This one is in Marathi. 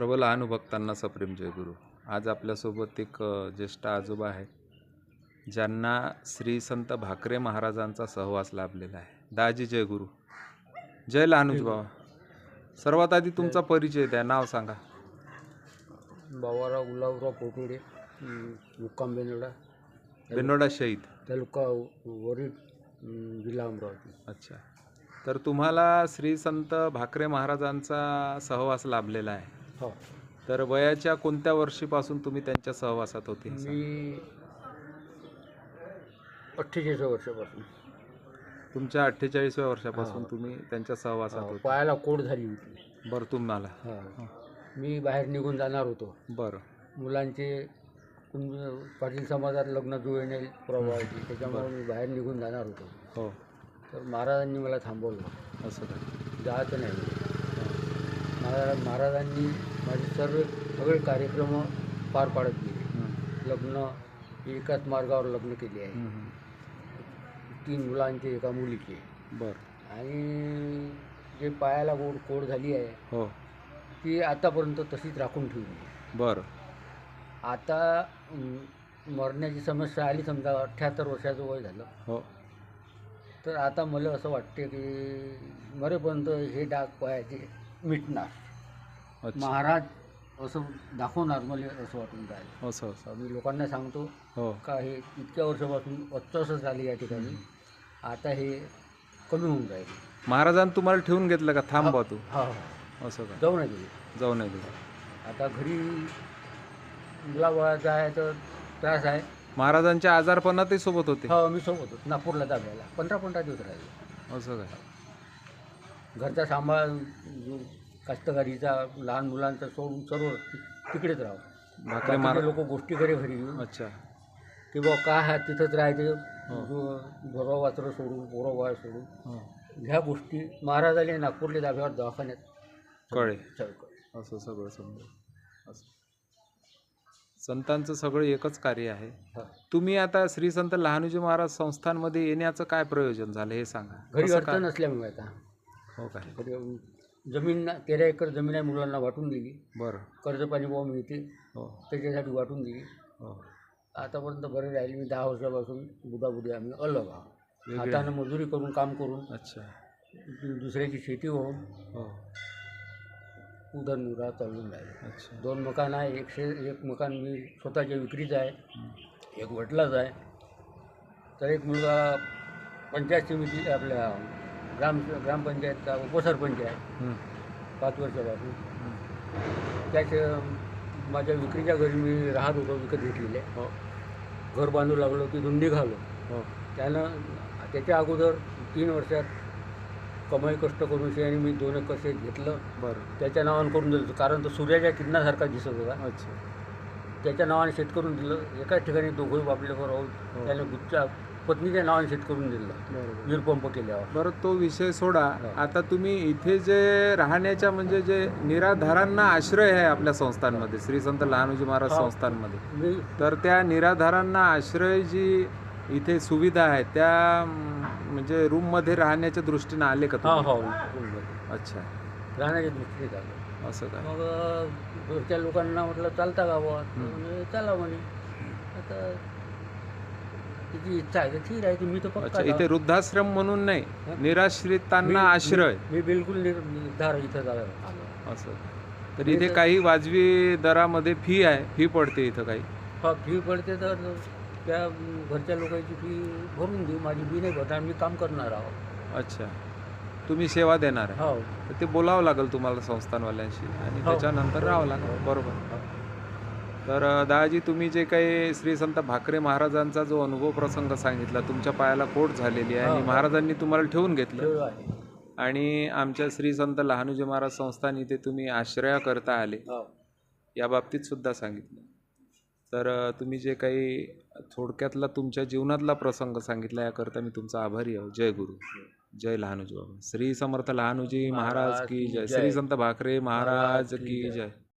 लहानू भक्तांना सप्रेम जय गुरु आज आपल्यासोबत एक ज्येष्ठ आजोबा आहेत ज्यांना श्री संत भाकरे महाराजांचा सहवास लाभलेला आहे. दाजी जय गुरु जय लहानूजी बाबा सर्वात आधी तुमचा परिचय द्या नाव सांगा. बाबाराव गुलाबराव पोटुडे मुक्काम बेनोडा. बेनोडा शहीद. तालुका वरीड अं, जिल्हा अमरावती. अच्छा. तर तुम्हाला श्री संत भाकरे महाराजांचा सहवास लाभलेला आहे. हो. तर वयाच्या कोणत्या वर्षीपासून तुम्ही त्यांच्या सहवासात होते हे सांगा. मी अठ्ठेचाळीस वर्षापासून. तुमच्या अठ्ठेचाळीसव्या वर्षापासून. तुम्ही त्यांच्या सहवासात होते. पायाला कोड झाली होती. बरं तुम्हाला. हा. मी बाहेर निघून जाणार होतो. बरं. मुलांचे कुण- पाटील समाजात लग्न जुळणे प्रभावाची त्याच्यामुळे मी बाहेर निघून जाणार होतो. हो. तर महाराजांनी मला थांबवलं. असं काय जायचं नाही. महाराज महाराजांनी माझे सर्व सगळे कार्यक्रम पार पाडत गेले. हं. लग्न एकाच मार्गावर लग्न केले आहे. तीन मुलांचे एका मुलीचे. बरं. आणि जे पायाला गोड कोड झाली आहे हो. ती आतापर्यंत तशीच राखून ठेवली बरं. आता मरण्याची समस्या आली समजा अठ्ठ्याहत्तर वर्षाचं वय झालं. हो. तर आता मला असं वाटते की मरेपर्यंत हे डाग पायाचे मिटणार. अच्छा. महाराज असं दाखवणार मला असं वाटून राहिलं. असं असं. मी लोकांना सांगतो हो. का हे इतक्या वर्षापासून अस्वस्थ झाले या ठिकाणी. आता हे कमी होऊन जाईल महाराजांनी तुम्हाला ठेवून घेतलं का? थांब बा तू. हा हा. असं का? जाऊ नाही गेले जाऊ नये. तुझं आता घरी आहे तर त्रास आहे. महाराजांच्या आजारपणातही सोबत होते. हो मी सोबत होतो. नागपूरला दाबायला पंधरा पंधरा दिवस राहिले. असं काय? घरचा सांभाळ कास्तकारीचा लहान मुलांचा सोडून सर्व ति- तिकडेच राहू भाकरे महाराज लोक गोष्टी करे घरी येऊन अच्छा. की बा काय आहे तिथंच राहायचे? हो. घरं वाचरं सोडून पोरं बाळ सोडून. हो. ह्या गोष्टी महाराजाने नागपूरले दाब्यावर दवाखान्यात. कळे. असं सगळं समजा असं. संतांचं सगळं एकच कार्य आहे. हा. तुम्ही आता श्री संत लहानूजी महाराज संस्थांमध्ये येण्याचं काय प्रयोजन झालं हे सांगा. घरी कसं अडचण काय? असल्यामुळे आता. हो काय घरी जमीन तेरा एकर जमीन आहे मुलांना वाटून दिली. बरं. कर्ज पाणी भाव मिळते हो. त्याच्यासाठी वाटून दिली. हो. आतापर्यंत बरे राहिले मी दहा वर्षापासून बुडाबुडी आम्ही अलग आहोत. वेगळे. हातानं मजुरी करून काम करून अच्छा. दुसऱ्याची शेती होऊन हो. उदरनिर्वाह चालून राहिले. अच्छा. दोन मकान आहे एकशे एक मकान मी स्वतःच्या विक्रीचं आहे एक वडिलाच आहे. तर एक मुलगा पंचायत समिती आपल्या ग्राम ग्रामपंचायतचा उपसरपंच आहे. पाच वर्षापासून. त्याच्या माझ्या विक्रीच्या घरी मी राहत होतो विकत घेतलेले. हो. घर बांधू लागलो तिथून निघालो हो. त्यानं त्याच्या अगोदर तीन वर्षात कमाई कष्ट करून आणि मी दोन एकर शेत घेतलं. बरं. त्याच्या नावानं करून दिलं. कारण तो सूर्याच्या किरणासारखा दिसत होता. अच्छा. त्याच्या नावाने शेत करून दिलं. एकाच ठिकाणी दोघंही बापल्यावर राहून हो. त्याने गुच्च्या पत्नीच्या नावाने शेत करून दिलं. वीरपंप केल्यावर. बरं तो विषय सोडा. हो. आता तुम्ही इथे जे राहण्याच्या म्हणजे जे निराधारांना आश्रय आहे आपल्या संस्थांमध्ये श्री संत लहानूजी महाराज हो. संस्थांमध्ये तर त्या निराधारांना आश्रय जी इथे सुविधा आहे त्या म्हणजे रूममध्ये राहण्याच्या दृष्टीने आले का हा अच्छा. राहण्याच्या दृष्टीने झालं असं काय मग घरच्या लोकांना म्हटलं चालता का बुवा चला म्हणे. आता तिची इच्छा आहे तर ठीक आहे मी अच्छा इथे जाऊ. वृद्धाश्रम म्हणून नाही हं? निराश्रितांना मी- आश्रय. मी बिलकुल निर- निर्धार इथं झाला आलो. असं. तर इथे काही वाजवी दरामध्ये फी आहे फी पडते इथं काही? हा फी पडते तर त्या घरच्या लोकांची फी भरून देऊ माझी फी नाही भरणार मी काम करणार आहोत अच्छा. तुम्ही सेवा देणार आहे? हो. तर ते बोलावं लागेल तुम्हाला संस्थानवाल्यांशी आणि हो. त्याच्यानंतर राहावं लागेल. बरोबर. तर दादाजी तुम्ही जे काही श्री संत भाकरे महाराजांचा जो अनुभव प्रसंग सांगितला तुमच्या पायाला कोट झालेली आहे हो, आणि हो. महाराजांनी तुम्हाला ठेवून घेतलं. आणि आमच्या श्री संत लहानूजी महाराज संस्थान इथे तुम्ही आश्रया करता आले. हो. या बाबतीत सुद्धा सांगितलं. तर तुम्ही जे काही थोडक्यातला तुमच्या जीवनातला प्रसंग सांगितला याकरता मी तुमचा आभारी आहो. जय गुरु. जय लहानूजी बाबा. श्री समर्थ लहानूजी महाराज की जय. श्री संत भाकरे महाराज की जय.